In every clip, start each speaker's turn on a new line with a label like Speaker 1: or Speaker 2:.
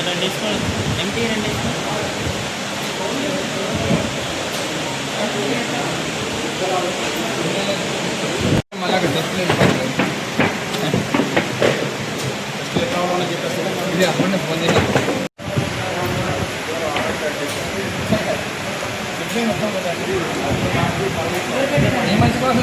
Speaker 1: రెండు వేసుకోండి ఎంటీ రెండు వేసుకోండి
Speaker 2: ఇది అప్పుడే ఫోన్ చేసి ఏ మంచి కోసం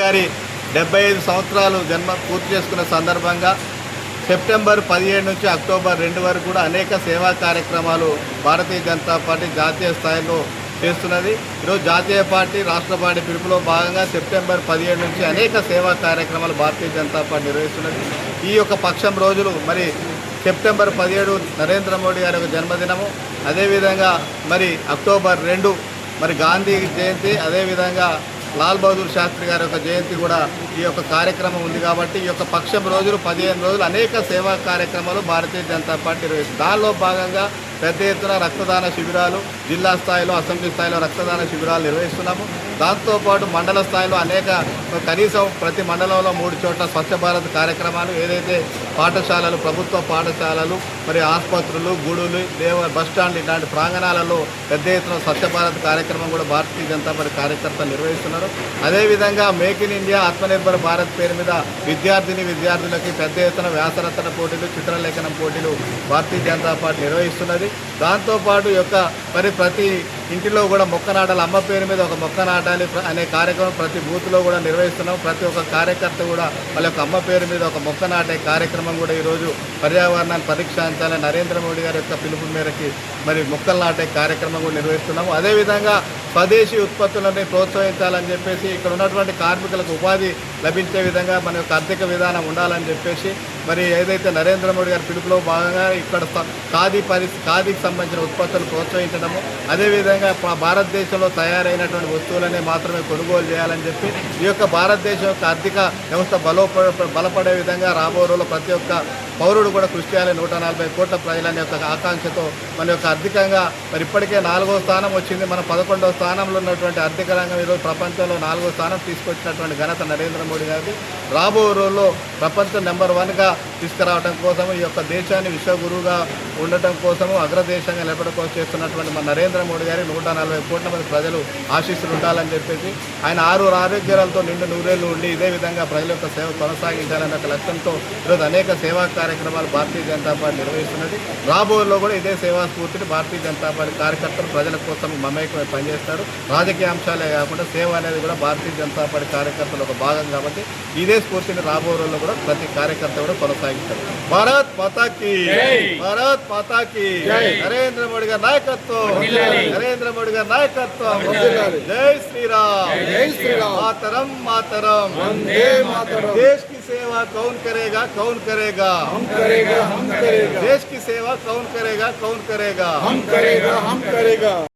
Speaker 3: గారి డెబ్బై ఐదు సంవత్సరాలు జన్మ పూర్తి చేసుకున్న సందర్భంగా సెప్టెంబర్ పదిహేడు నుంచి అక్టోబర్ రెండు వరకు కూడా అనేక సేవా కార్యక్రమాలు భారతీయ జనతా పార్టీ జాతీయ స్థాయిలో చేస్తున్నది. ఈరోజు జాతీయ పార్టీ రాష్ట్ర పార్టీ పిలుపులో భాగంగా సెప్టెంబర్ పదిహేడు నుంచి అనేక సేవా కార్యక్రమాలు భారతీయ జనతా పార్టీ నిర్వహిస్తున్నది. ఈ యొక్క పక్షం రోజులు మరి సెప్టెంబర్ పదిహేడు నరేంద్ర మోడీ గారి యొక్క జన్మదినము. అదేవిధంగా మరి అక్టోబర్ రెండు మరి గాంధీ జయంతి అదేవిధంగా లాల్ బహదూర్ శాస్త్రి గారి యొక్క జయంతి కూడా ఈ యొక్క కార్యక్రమం ఉంది కాబట్టి ఈ యొక్క పక్షం రోజులు పదిహేను రోజులు అనేక సేవా కార్యక్రమాలు భారతీయ జనతా పార్టీ నిర్వహిస్తుంది. దానిలో భాగంగా పెద్ద ఎత్తున రక్తదాన శిబిరాలు జిల్లా స్థాయిలో అసెంబ్లీ స్థాయిలో రక్తదాన శిబిరాలు నిర్వహిస్తున్నాము. దాంతోపాటు మండల స్థాయిలో అనేక కనీసం ప్రతి మండలంలో మూడు చోట్ల స్వచ్ఛ భారత్ కార్యక్రమాలు ఏదైతే పాఠశాలలు ప్రభుత్వ పాఠశాలలు మరి ఆసుపత్రులు గుడులు దేవ బస్ స్టాండ్ ఇలాంటి ప్రాంగణాలలో పెద్ద ఎత్తున స్వచ్ఛ భారత్ కార్యక్రమం కూడా భారతీయ జనతా పార్టీ కార్యకర్తలు నిర్వహిస్తున్నారు. అదేవిధంగా make in India Atmanirbhar Bharat పేరు మీద విద్యార్థిని విద్యార్థులకి పెద్ద ఎత్తున వ్యాసరచన పోటీలు చిత్రలేఖనం పోటీలు భారతీయ జనతా పార్టీ నిర్వహిస్తున్నది. దాంతోపాటు యొక్క మరి ప్రతి ఇంటిలో కూడా మొక్క నాటాలి అమ్మ పేరు మీద ఒక మొక్క నాటాలి అనే కార్యక్రమం ప్రతి బూత్లో కూడా నిర్వహిస్తున్నాం. ప్రతి ఒక్క కార్యకర్త కూడా వాళ్ళ యొక్క అమ్మ పేరు మీద ఒక మొక్క నాటే కార్యక్రమం కూడా ఈరోజు పర్యావరణాన్ని పరీక్షించాలని నరేంద్ర మోడీ గారి యొక్క పిలుపు మేరకి మరి మొక్కలు నాటే కార్యక్రమం కూడా నిర్వహిస్తున్నాము. అదేవిధంగా స్వదేశీ ఉత్పత్తులని ప్రోత్సహించాలని చెప్పేసి ఇక్కడ ఉన్నటువంటి కార్మికులకు ఉపాధి లభించే విధంగా మన యొక్క ఆర్థిక విధానం ఉండాలని చెప్పేసి మరి ఏదైతే నరేంద్ర మోడీ గారి పిలుపులో భాగంగా ఇక్కడ ఖాదీ పరి ఖాదీకి సంబంధించిన ఉత్పత్తులు ప్రోత్సహించడము అదేవిధంగా భారతదేశంలో తయారైనటువంటి వస్తువులనే మాత్రమే కొనుగోలు చేయాలని చెప్పి ఈ యొక్క భారతదేశం యొక్క ఆర్థిక వ్యవస్థ బలోప బలపడే విధంగా రాబో రోజుల్లో ప్రతి ఒక్క పౌరుడు కూడా కృషి చేయాలి నూట నలభై కోట్ల ప్రజల యొక్క ఆకాంక్షతో. మన యొక్క ఆర్థికంగా మరి ఇప్పటికే నాలుగో స్థానం వచ్చింది. మన పదకొండవ స్థానంలో ఉన్నటువంటి ఆర్థిక రంగం ఈరోజు ప్రపంచంలో నాలుగో స్థానం తీసుకొచ్చినటువంటి ఘనత నరేంద్ర మోడీ గారికి రాబో రోజుల్లో ప్రపంచం నెంబర్ వన్గా తీసుకురావడం కోసం ఈ యొక్క దేశాన్ని విశ్వగురువుగా ఉండటం కోసము అగ్రదేశంగా నిలబడడం కోసం చేస్తున్నటువంటి మన నరేంద్ర మోడీ గారి నూట నలభై కోట్ల మంది ప్రజలు ఆశీస్సులు ఉండాలని చెప్పేసి ఆయన ఆరు ఆరోగ్యాలతో నిండు నూరేళ్ళు ఉండి ఇదే విధంగా ప్రజల యొక్క సేవ కొనసాగించాలనే ఒక లక్ష్యంతో ఈరోజు అనేక సేవా కార్యక్రమాలు భారతీయ జనతా పార్టీ నిర్వహిస్తున్నది. రాబోయేలో కూడా ఇదే సేవా స్ఫూర్తిని భారతీయ జనతా పార్టీ కార్యకర్తలు ప్రజల కోసం మమేకమై పనిచేస్తారు. రాజకీయ అంశాలే కాకుండా సేవ అనేది కూడా భారతీయ జనతా పార్టీ కార్యకర్తలు ఒక భాగం కాబట్టి ఇదే స్ఫూర్తిని రాబోయే రోజుల్లో కూడా ప్రతి కార్యకర్త కూడా కొనసాగిస్తారు భారత్ మాతా की
Speaker 4: జై.
Speaker 3: భారత్ మాతా की
Speaker 4: జై.
Speaker 3: నరేంద్ర మోడీ గారి నాయకత్వం
Speaker 4: వర్ధిల్లాలి.
Speaker 3: నరేంద్ర మోడీ గారి నాయకత్వం
Speaker 4: వర్ధిల్లాలి.
Speaker 3: జై శ్రీరామ్
Speaker 4: జై శ్రీరామ్.
Speaker 3: మాతరం మాతరం
Speaker 4: వందే మాతరం
Speaker 3: देश की सेवा कौन करेगा कौन करेगा
Speaker 4: हम करेगा हम करेगा
Speaker 3: देश की सेवा कौन करेगा कौन करेगा
Speaker 4: हम करेगा हम करेगा